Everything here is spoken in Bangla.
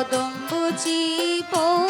কদম বুঝি পৌ